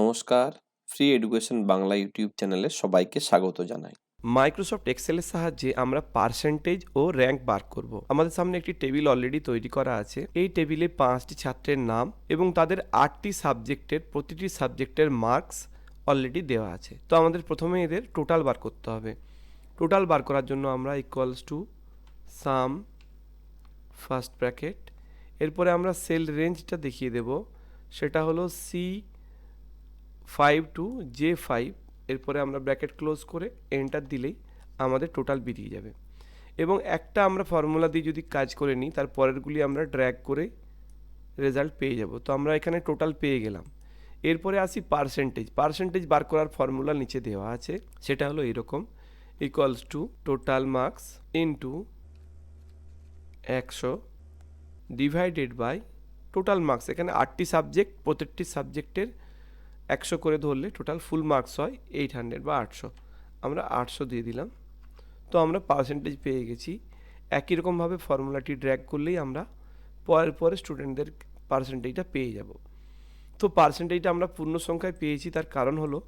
নমস্কার free education Bangla YouTube চ্যানেলে সবাইকে স্বাগত জানাই। মাইক্রোসফট এক্সেলের সাহায্যে আমরা পার্সেন্টেজ ও র্যাঙ্ক বার করব। আমাদের সামনে একটি টেবিল অলরেডি তৈরি করা আছে। এই টেবিলে পাঁচটি ছাত্রের নাম এবং তাদের আটটি সাবজেক্টের প্রতিটি সাবজেক্টের মার্কস অলরেডি দেওয়া আছে। তো আমাদের প্রথমে এদের টোটাল বার করতে হবে। টোটাল বার করার জন্য আমরা equals to sum first bracket এরপরে আমরা সেল রেঞ্জটা দেখিয়ে দেব। সেটা হলো C five to J five এরপরে আমরা ব্র্যাকেট ক্লোজ করে এন্টার দিলেই আমাদের টোটাল বেরিয়ে যাবে। এবং একটা আমরা ফর্মুলা দিয়ে যদি কাজ করে নিই, তার পরেরগুলি আমরা ড্র্যাগ করে রেজাল্ট পেয়ে যাব। তো আমরা এখানে টোটাল পেয়ে গেলাম। এরপরে আসি পার্সেন্টেজ পার্সেন্টেজ বার করার ফর্মুলা নিচে দেওয়া আছে। সেটা হলো এরকম। Equals to total marks into একশো ডিভাইডেড বাই টোটাল মার্কস এখানে আটটি সাবজেক্ট প্রত্যেকটি সাবজেক্টের একশো করে ধরলে টোটাল ফুল মার্কস হয় এইট হান্ড্রেড বা আটশো। আমরা আটশো দিয়ে দিলাম। তো আমরা পার্সেন্টেজ পেয়ে গেছি। একই রকমভাবে ফর্মুলাটি ড্র্যাগ করলেই আমরা পরের পরে স্টুডেন্টদের পার্সেন্টেজটা পেয়ে যাব। তো পার্সেন্টেজটা আমরা পূর্ণ সংখ্যায় পেয়েছি, তার কারণ হলো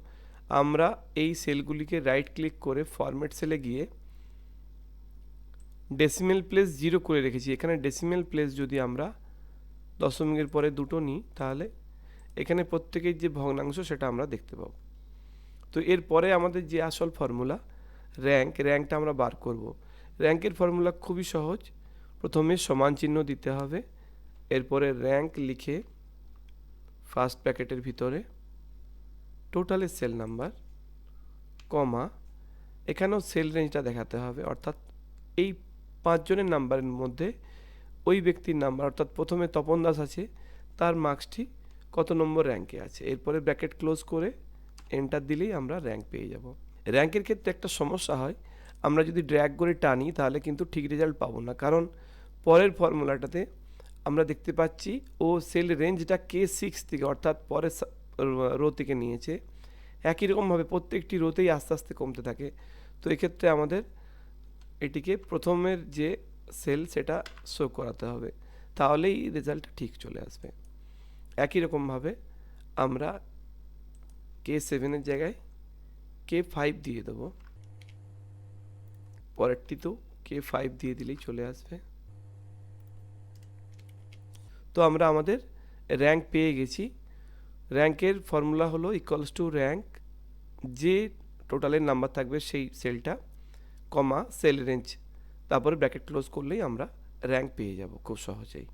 আমরা এই সেলগুলিকে রাইট ক্লিক করে ফরম্যাট সেলে গিয়ে ডেসিমেল প্লেস জিরো করে রেখেছি। এখানে ডেসিমেল প্লেস যদি আমরা দশমিকের পরে দুটো নিই, তাহলে এখানে প্রত্যেকের যে ভগ্নাংশ সেটা আমরা দেখতে পাবো। তো এরপরে আমাদের যে আসল ফর্মুলা র্যাঙ্ক র্যাঙ্কটা আমরা বার করব। র্যাঙ্কের ফর্মুলা খুবই সহজ। প্রথমে সমান চিহ্ন দিতে হবে। এরপরে র্যাঙ্ক লিখে ফার্স্ট প্যাকেটের ভিতরে টোটালের সেল নাম্বার কমা এখানেও সেল রেঞ্জটা দেখাতে হবে। অর্থাৎ এই পাঁচজনের নাম্বারের মধ্যে ওই ব্যক্তির নাম্বার অর্থাৎ প্রথমে তপন দাস আছে, তার মার্কসটি কত নম্বর র্যাঙ্কে আছে? এরপরে ব্র্যাকেট ক্লোজ করে এন্টার দিলেই আমরা র্যাঙ্ক পেয়ে যাব। র্যাঙ্কের ক্ষেত্রে একটা সমস্যা হয়। আমরা যদি ড্র্যাগ করে টানি, তাহলে কিন্তু ঠিক রেজাল্ট পাবো না। কারণ পরের ফর্মুলাটাতে আমরা দেখতে পাচ্ছি, ও সেল রেঞ্জটা কে সিক্স থেকে, অর্থাৎ পরের রো থেকে নিয়েছে। একই রকমভাবে প্রত্যেকটি রোতেই আস্তে আস্তে কমতে থাকে। তো এক্ষেত্রে আমাদের এটিকে প্রথমের যে সেল সেটা শো করাতে হবে। তাহলেই রেজাল্টটা ঠিক চলে আসবে। একই রকমভাবে আমরা কে সেভেনের জায়গায় কে ফাইভ দিয়ে দেবো। পরেরটিতেও কে ফাইভ দিয়ে দিলেই চলে আসবে। তো আমরা আমাদের র্যাঙ্ক পেয়ে গেছি। র্যাঙ্কের ফর্মুলা হলো ইকুয়ালস টু র্যাঙ্ক যে টোটালের নাম্বার থাকবে সেই সেলটা কমা সেল রেঞ্জ তারপরে ব্র্যাকেট ক্লোজ করলেই আমরা র্যাঙ্ক পেয়ে যাব খুব সহজেই।